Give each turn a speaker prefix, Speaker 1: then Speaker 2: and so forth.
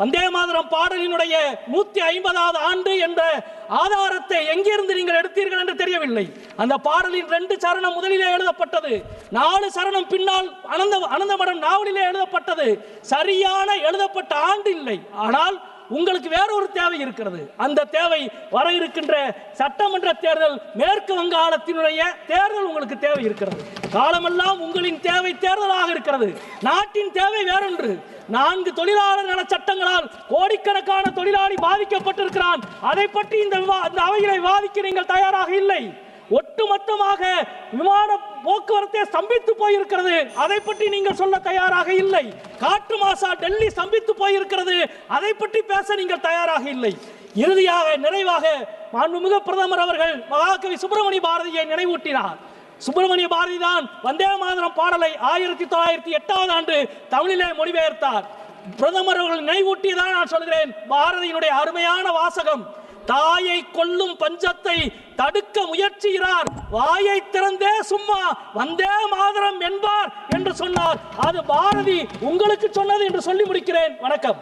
Speaker 1: வந்தே மாதரம் பாடலினுடைய நூத்தி ஐம்பதாவது ஆண்டு என்ற ஆதாரத்தை எங்கிருந்து நீங்கள் எடுத்தீர்கள் என்று தெரியவில்லை. அந்த பாடலின் ரெண்டு சரணம் முதலிலே எழுதப்பட்டது. நாலு சரணம் பின்னால் அனந்த அனந்தமடம் நாவலிலே எழுதப்பட்டது. சரியான எழுதப்பட்ட ஆண்டு இல்லை. ஆனால் உங்களுக்கு வேற ஒரு தேவை இருக்கிறது. அந்த தேவை வர இருக்கின்ற சட்டமன்ற தேர்தல் மேற்கு வங்காளத்தினுடைய தேர்தல் உங்களுக்கு தேவை இருக்கிறது. காலமெல்லாம் உங்களின் தேவை தேர்தலாக இருக்கிறது. நாட்டின் தேவை வேறொன்று. நான்கு தொழிலாளர் நல சட்டங்களால் கோடிக்கணக்கான தொழிலாளி பாதிக்கப்பட்டிருக்கிறான். அதை பற்றி இந்த விவா- இந்த விவாதிக்க நீங்கள் தயாராக இல்லை. ஒட்டுமொத்தமாக விமான போக்குவரத்தே ஸ்தம்பித்து போயிருக்கிறது. அதை பற்றி நீங்கள் சொல்ல தயாராக இல்லை. காற்று மாசா டெல்லி ஸ்தம்பித்து போயிருக்கிறது. அதை பற்றி பேச நீங்கள் தயாராக இல்லை. இறுதியாக நிறைவாக மாண்புமிகு பிரதமர் அவர்கள் மகாகவி சுப்பிரமணிய பாரதியை நினைவூட்டினார். சுப்பிரமணிய பாரதி தான் வந்தே மாதரம் பாடலை ஆயிரத்தி தொள்ளாயிரத்தி எட்டாவது ஆண்டு தமிழிலே மொழிபெயர்த்தார். பிரதமர் அவர்கள் நினைவூட்டியதான் நான் சொல்கிறேன் பாரதியினுடைய அருமையான வாசகம் தாயை கொல்லும் பஞ்சத்தை தடுக்க முயற்சிகிறார் வாயை திறந்தே சும்மா வந்தே மாதரம் என்பார் என்று சொன்னார். அது பாரதி உங்களுக்கு சொன்னது என்று சொல்லி முடிக்கிறேன். வணக்கம்.